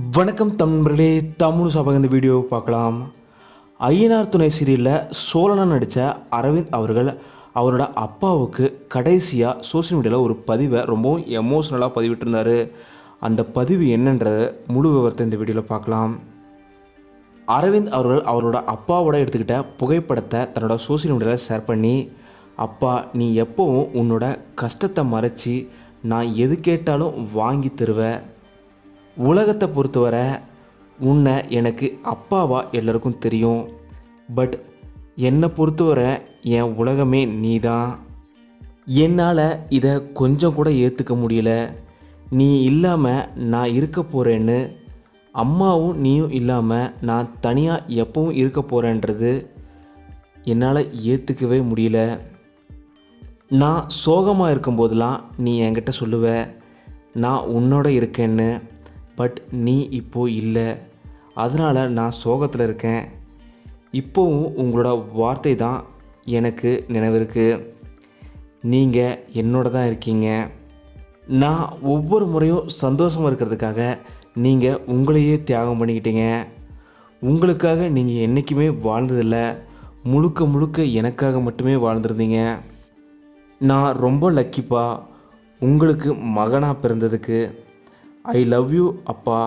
வணக்கம் தம்பர்களே தமிழ் சபை இந்த வீடியோ பார்க்கலாம். ஐயனார் துணை சீரியலில் சோழனா நடித்த அரவிந்த் அவர்கள் அவரோட அப்பாவுக்கு கடைசியாக சோஷியல் மீடியாவில் ஒரு பதிவை ரொம்பவும் எமோஷ்னலாக பதிவிட்டிருந்தார். அந்த பதிவு என்னன்றதை முழு விவரத்தை இந்த வீடியோவில் பார்க்கலாம். அரவிந்த் அவர்கள் அவரோட அப்பாவோட எடுத்துக்கிட்ட புகைப்படத்தை தன்னோட சோஷியல் மீடியாவில் ஷேர் பண்ணி அப்பா நீ எப்போவும் உன்னோட கஷ்டத்தை மறைச்சி நான் எது கேட்டாலும் வாங்கி தருவேன் உலகத்தை பொறுத்தவரை உன்னை எனக்கு அப்பாவா எல்லோருக்கும் தெரியும். பட் என்னை பொறுத்தவரை என் உலகமே நீ தான் என்னால் இதை கொஞ்சம் கூட ஏற்றுக்க முடியல. நீ இல்லாமல் நான் இருக்க போகிறேன்னு அம்மாவும் நீயும் இல்லாமல் நான் தனியாக எப்பவும் இருக்க போகிறேன்றது என்னால் ஏற்றுக்கவே முடியல. நான் சோகமாக இருக்கும்போதெல்லாம் நீ என்கிட்ட சொல்லுவ நான் உன்னோட இருக்கேன்னு. பட் நீ இப்போது இல்லை. அதனால் நான் சோகத்தில் இருக்கேன். இப்போவும் உங்களோட வார்த்தை தான் எனக்கு நினைவிருக்கு நீங்கள் என்னோட தான் இருக்கீங்க. நான் ஒவ்வொரு முறையும் சந்தோஷமாக இருக்கிறதுக்காக நீங்கள் உங்களையே தியாகம் பண்ணிக்கிட்டீங்க. உங்களுக்காக நீங்கள் என்றைக்குமே வாழ்ந்ததில்ல. முழுக்க முழுக்க எனக்காக மட்டுமே வாழ்ந்துருந்தீங்க. நான் ரொம்ப லக்கிப்பா உங்களுக்கு மகனாக பிறந்ததுக்கு. ஐ லவ் யூ அப்பா.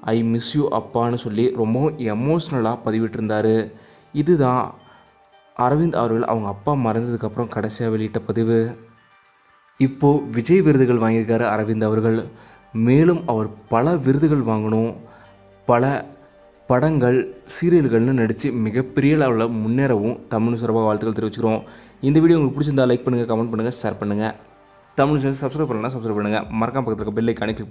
ஐ மிஸ் யூ அப்பான்னு சொல்லி ரொம்பவும் எமோஷ்னலாக பதிவிட்டிருந்தார். இதுதான் அரவிந்த் அவர்கள் அவங்க அப்பா மறைந்ததுக்கப்புறம் கடைசியாக வெளியிட்ட பதிவு. இப்போது விஜய் விருதுகள் வாங்கியிருக்காரு அரவிந்த் அவர்கள். மேலும் அவர் பல விருதுகள் வாங்கணும். பல படங்கள் சீரியல்கள்னு நடித்து மிகப்பெரிய அளவில் முன்னேறவும் தமிழ் சிறப்பாக வாழ்த்துக்கள் தெரிவிச்சுக்கிறோம். இந்த வீடியோ உங்களுக்கு பிடிச்சிருந்தா லைக் பண்ணுங்கள் கமெண்ட் பண்ணுங்கள் ஷேர் பண்ணுங்கள் தமிழ் சேனல் சப்ஸ்கிரைப் பண்ணலாம் சப்ஸ்கிரைப் பண்ணுங்கள் மறக்காம பக்கத்தில் இருக்க பெல் ஐக்கானே கிளிக்